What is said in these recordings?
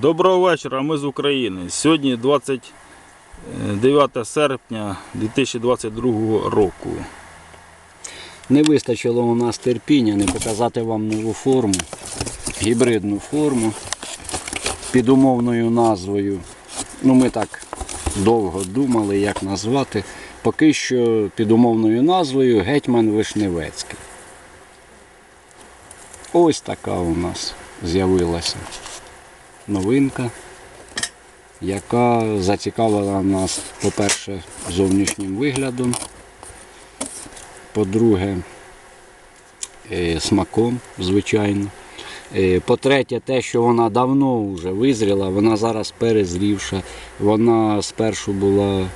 Доброго вечора, ми з України. Сьогодні 29 серпня 2022 року. Не вистачило у нас терпіння не показати вам нову форму, гібридну форму під умовною назвою. Ну, ми так довго думали, як назвати. Поки що під умовною назвою Гетьман Вишневецький. Ось така у нас з'явилася новинка, яка зацікавила нас, по-перше, зовнішнім виглядом. По-друге, е, смаком, звичайно. Е, По-третє, те, що вона давно вже визріла, вона зараз перезрівша. Вона спершу була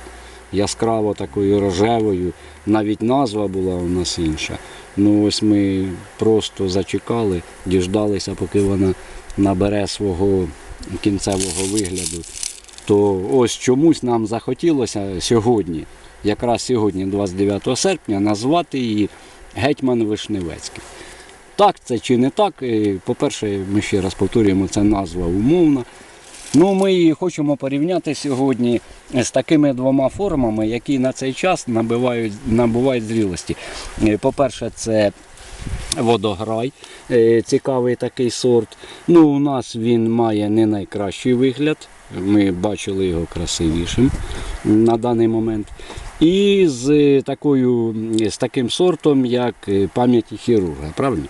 яскраво такою рожевою, навіть назва була у нас інша. Ну ось ми просто зачекали, діждалися, поки вона набере свого кінцевого вигляду. То ось чомусь нам захотілося сьогодні, якраз сьогодні, 29 серпня, назвати її Гетьман Вишневецький. Так це чи не так? Е, По-перше, ми ще раз повторюємо, це назва умовна. Ну, ми її хочемо порівняти сьогодні з такими двома формами, які на цей час набивають, набувають зрілості. Е, По-перше, це водограй, е, цікавий такий сорт. Ну, у нас він має не найкращий вигляд. Ми бачили його красивішим на даний момент. І з такою, з таким сортом, як е, пам'яті хірурга. Правильно?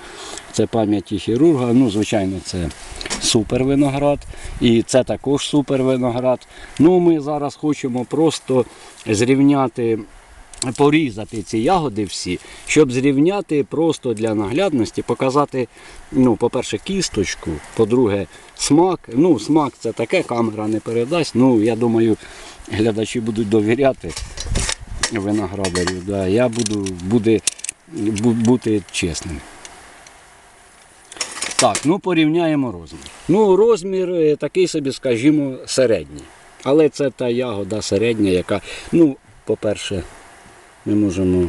Це пам'яті хірурга. Ну, звичайно, це супер виноград. І це також супер виноград. Ну, ми зараз хочемо просто зрівняти порізати ці ягоди всі, щоб зрівняти просто для наглядності, показати, ну, по-перше, кісточку, по-друге, смак. Ну, смак це таке, камера не передасть. Ну, я думаю, глядачі будуть довіряти виноградарю. Да. Я буду буде, бу- бути чесним. Так, ну порівняємо розмір. Ну, розмір е, такий собі, скажімо, середній. Але це та ягода середня, яка, ну, по-перше, ми можемо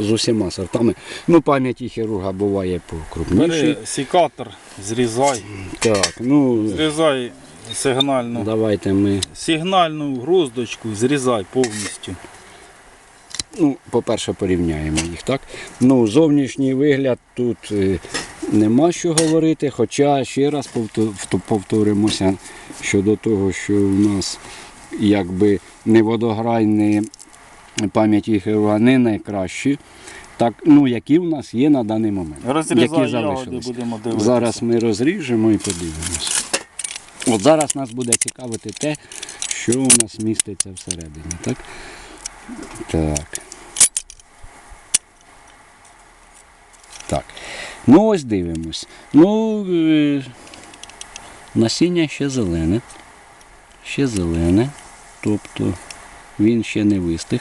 з усіма сортами. Ну, пам'яті хірурга буває покрупніші. Бери секатор, зрізай. Так, ну Зрізай сигнальну. давайте ми. Сигнальну груздочку зрізай повністю. Ну, по-перше, порівняємо їх, так? Ну, зовнішній вигляд тут е, нема що говорити, хоча ще раз повторимося щодо того, що у нас якби не водограй, не пам'яті хірурга не найкращі, так, ну, які в нас є на даний момент. Розрізай які залишились. будемо дивитися. Зараз ми розріжемо і подивимося. От зараз нас буде цікавити те, що у нас міститься всередині. Так. Так. Так. Ну ось дивимось. Ну, е, насіння ще зелене. Ще зелене. Тобто він ще не вистиг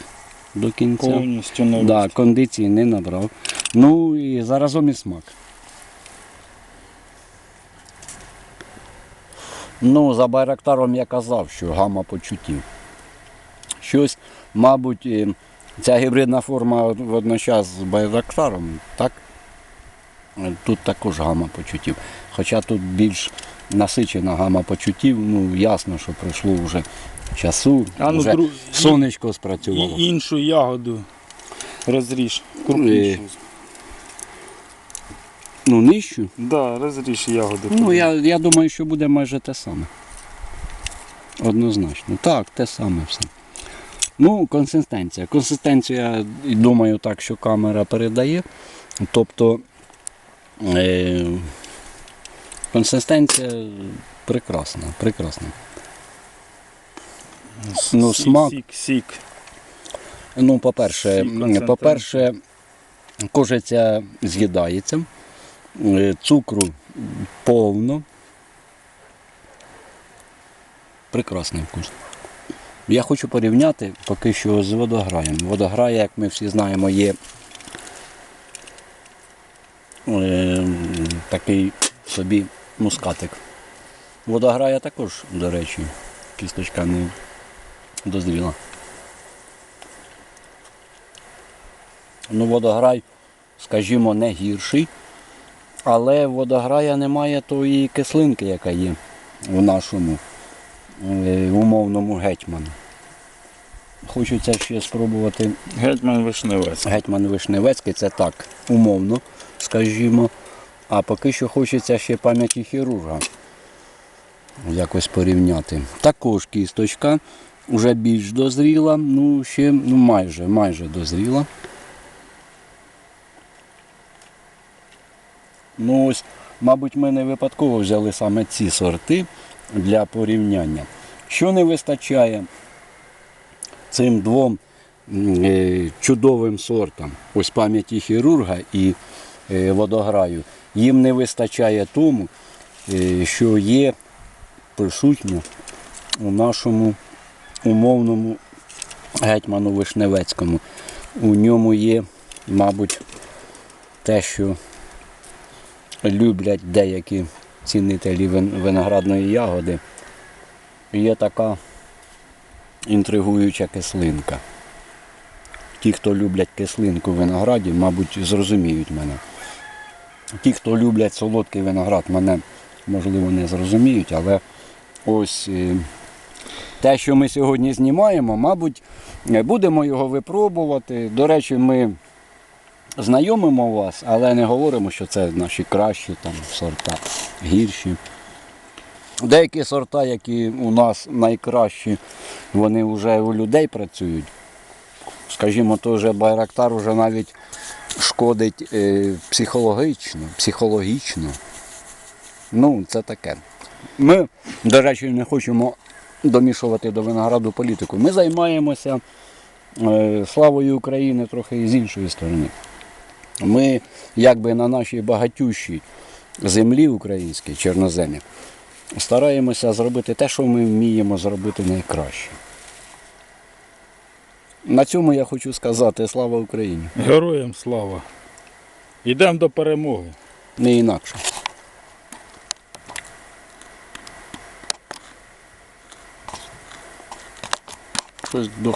до кінця. Повністю не Да, кондиції не набрав. Ну і заразом і смак. Ну, за Байрактаром я казав, що гама почуттів. Щось, мабуть, ця гібридна форма водночас з Байрактаром, так? Тут також гама почуттів. Хоча тут більш насичена гама почуттів, ну ясно, що пройшло вже часу, А ну, вже дру- сонечко спрацювало. І іншу ягоду розріж. Крупнішу. Ну, нижчу. Да, розріж ягоду. Ну, я, я думаю, що буде майже те саме. Однозначно. Так, те саме все. Ну, консистенція. Консистенція, думаю, так, що камера передає. Тобто е, консистенція прекрасна, прекрасна. Ну, Сік, смак. Сік, сік. Ну, по-перше, по-перше, кожиця з'їдається, е, цукру повно. Прекрасний вкус. Я хочу порівняти поки що з водограєм. Водограй, як ми всі знаємо, є е, такий собі мускатик. Водограя також, до речі, кісточка не дозріла. Ну, водограй, скажімо, не гірший, але водограя немає тої кислинки, яка є в нашому е, умовному гетьману. Хочеться ще спробувати Гетьман Вишневець. гетьман Вишневецький, це так, умовно, скажімо. А поки що хочеться ще пам'яті хірурга якось порівняти. Також кісточка вже більш дозріла, ну ще ну, майже, майже дозріла. Ну ось, мабуть, ми не випадково взяли саме ці сорти для порівняння. Що не вистачає цим двом е, чудовим сортам, ось пам'яті хірурга і е, водограю, їм не вистачає тому, е, що є присутнє у нашому умовному гетьману Вишневецькому. У ньому є, мабуть, те, що люблять деякі цінителі виноградної ягоди. Є така інтригуюча кислинка. Ті, хто люблять кислинку в винограді, мабуть, зрозуміють мене. Ті, хто люблять солодкий виноград, мене можливо не зрозуміють, але ось е, те, що ми сьогодні знімаємо, мабуть, будемо його випробувати. До речі, ми знайомимо вас, але не говоримо, що це наші кращі там, сорта, гірші. Деякі сорта, які у нас найкращі, вони вже у людей працюють. Скажімо, той же Байрактар вже навіть шкодить е, психологічно, психологічно. Ну, це таке. Ми, до речі, не хочемо домішувати до винограду політику. Ми займаємося е, славою України трохи з іншої сторони. Ми, якби на нашій багатющій землі українській, чорноземі, стараємося зробити те, що ми вміємо зробити найкраще. На цьому я хочу сказати слава Україні. Героям слава. Йдемо до перемоги. Не інакше. Щось до